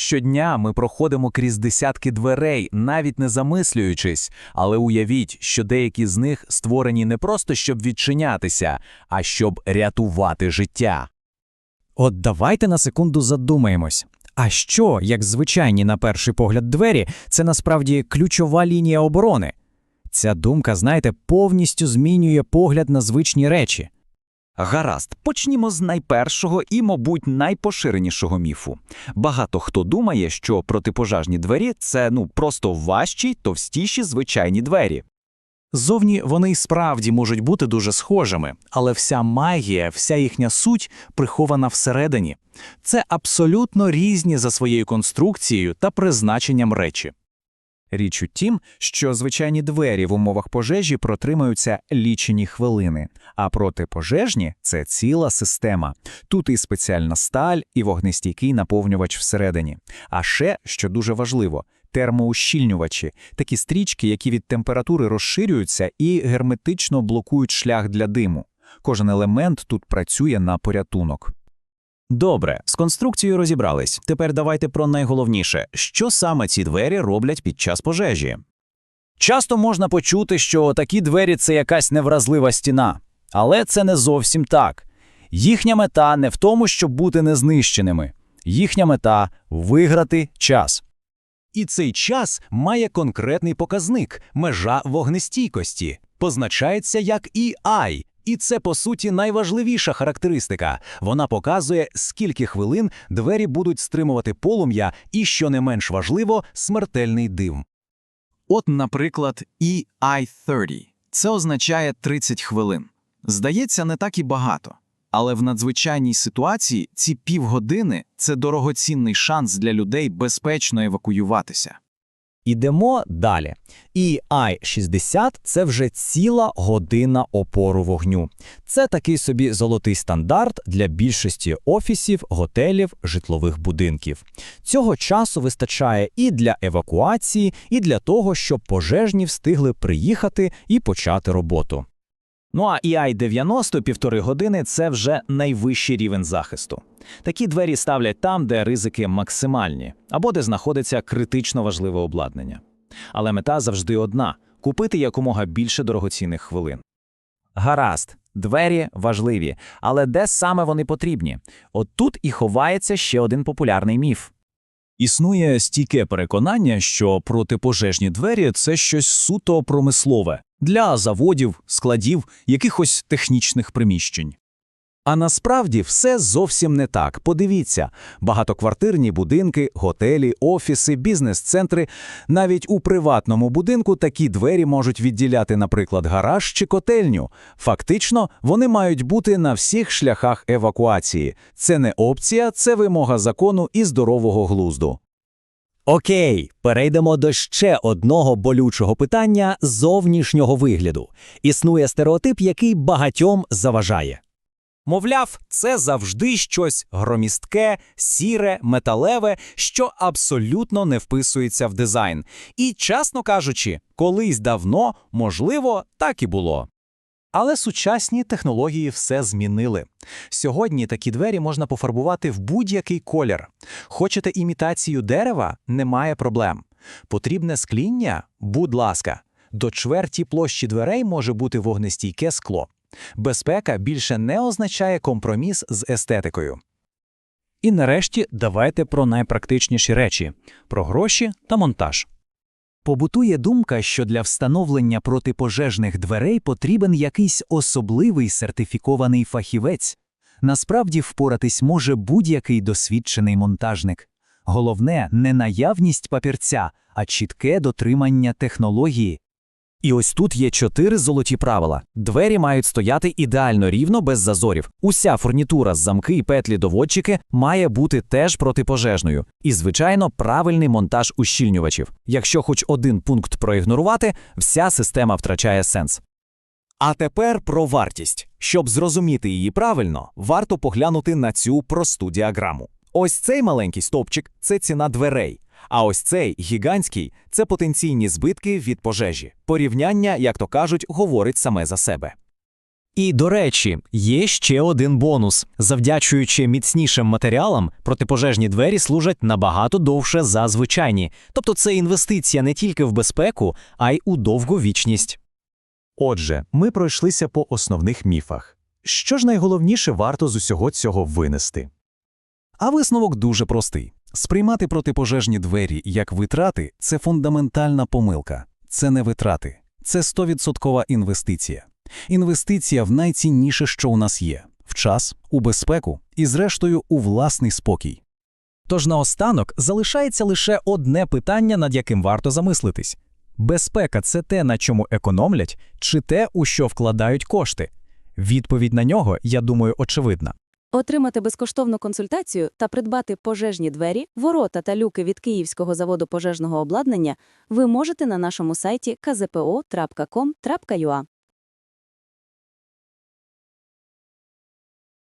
Щодня ми проходимо крізь десятки дверей, навіть не замислюючись, але уявіть, що деякі з них створені не просто щоб відчинятися, а щоб рятувати життя. От давайте на секунду задумаємось. А що, як звичайні на перший погляд двері, це насправді ключова лінія оборони? Ця думка, знаєте, повністю змінює погляд на звичні речі. Гаразд, почнімо з найпершого і, мабуть, найпоширенішого міфу. Багато хто думає, що протипожежні двері це ну просто важчі, товстіші звичайні двері. Зовні вони й справді можуть бути дуже схожими, але вся магія, вся їхня суть прихована всередині. Це абсолютно різні за своєю конструкцією та призначенням речі. Річ у тім, що звичайні двері в умовах пожежі протримаються лічені хвилини, а протипожежні – це ціла система. Тут і спеціальна сталь, і вогнестійкий наповнювач всередині. А ще, що дуже важливо, термоущільнювачі – такі стрічки, які від температури розширюються і герметично блокують шлях для диму. Кожен елемент тут працює на порятунок. Добре, з конструкцією розібрались. Тепер давайте про найголовніше, що саме ці двері роблять під час пожежі. Часто можна почути, що такі двері це якась невразлива стіна, але це не зовсім так. Їхня мета не в тому, щоб бути незнищеними. Їхня мета виграти час. І цей час має конкретний показник межа вогнестійкості, позначається як EI. І це, по суті, найважливіша характеристика. Вона показує, скільки хвилин двері будуть стримувати полум'я і, що не менш важливо, смертельний дим. От, наприклад, EI30. Це означає 30 хвилин. Здається, не так і багато. Але в надзвичайній ситуації ці півгодини це дорогоцінний шанс для людей безпечно евакуюватися. Ідемо далі. І I-60 – це вже ціла година опору вогню. Це такий собі золотий стандарт для більшості офісів, готелів, житлових будинків. Цього часу вистачає і для евакуації, і для того, щоб пожежні встигли приїхати і почати роботу. Ну а EI-90 півтори години це вже найвищий рівень захисту. Такі двері ставлять там, де ризики максимальні, або де знаходиться критично важливе обладнання. Але мета завжди одна купити якомога більше дорогоцінних хвилин. Гаразд, двері важливі, але де саме вони потрібні? От тут і ховається ще один популярний міф. Існує стійке переконання, що протипожежні двері це щось суто промислове для заводів, складів, якихось технічних приміщень. А насправді все зовсім не так. Подивіться, багатоквартирні будинки, готелі, офіси, бізнес-центри. Навіть у приватному будинку такі двері можуть відділяти, наприклад, гараж чи котельню. Фактично, вони мають бути на всіх шляхах евакуації. Це не опція, це вимога закону і здорового глузду. Окей, перейдемо до ще одного болючого питання зовнішнього вигляду. Існує стереотип, який багатьом заважає. Мовляв, це завжди щось громістке, сіре, металеве, що абсолютно не вписується в дизайн. І, чесно кажучи, колись давно, можливо, так і було. Але сучасні технології все змінили. Сьогодні такі двері можна пофарбувати в будь-який колір. Хочете імітацію дерева? Немає проблем. Потрібне скління? Будь ласка. До чверті площі дверей може бути вогнестійке скло. Безпека більше не означає компроміс з естетикою. І нарешті давайте про найпрактичніші речі про гроші та монтаж. Побутує думка, що для встановлення протипожежних дверей потрібен якийсь особливий сертифікований фахівець. Насправді впоратись може будь-який досвідчений монтажник. Головне не наявність папірця, а чітке дотримання технології. І ось тут є чотири золоті правила. Двері мають стояти ідеально рівно без зазорів. Уся фурнітура з замки і петлі доводчики має бути теж протипожежною. І, звичайно, правильний монтаж ущільнювачів. Якщо хоч один пункт проігнорувати, вся система втрачає сенс. А тепер про вартість. Щоб зрозуміти її правильно, варто поглянути на цю просту діаграму. Ось цей маленький стовпчик це ціна дверей. А ось цей гігантський це потенційні збитки від пожежі. Порівняння, як то кажуть, говорить саме за себе. І, до речі, є ще один бонус. Завдячуючи міцнішим матеріалам, протипожежні двері служать набагато довше за звичайні. Тобто це інвестиція не тільки в безпеку, а й у довговічність. Отже, ми пройшлися по основних міфах. Що ж найголовніше варто з усього цього винести? А висновок дуже простий. Сприймати протипожежні двері як витрати – це фундаментальна помилка. Це не витрати. Це 100% інвестиція. Інвестиція в найцінніше, що у нас є – в час, у безпеку і, зрештою, у власний спокій. Тож наостанок залишається лише одне питання, над яким варто замислитись. Безпека – це те, на чому економлять, чи те, у що вкладають кошти? Відповідь на нього, я думаю, очевидна. Отримати безкоштовну консультацію та придбати пожежні двері, ворота та люки від Київського заводу пожежного обладнання ви можете на нашому сайті kzpo.com.ua.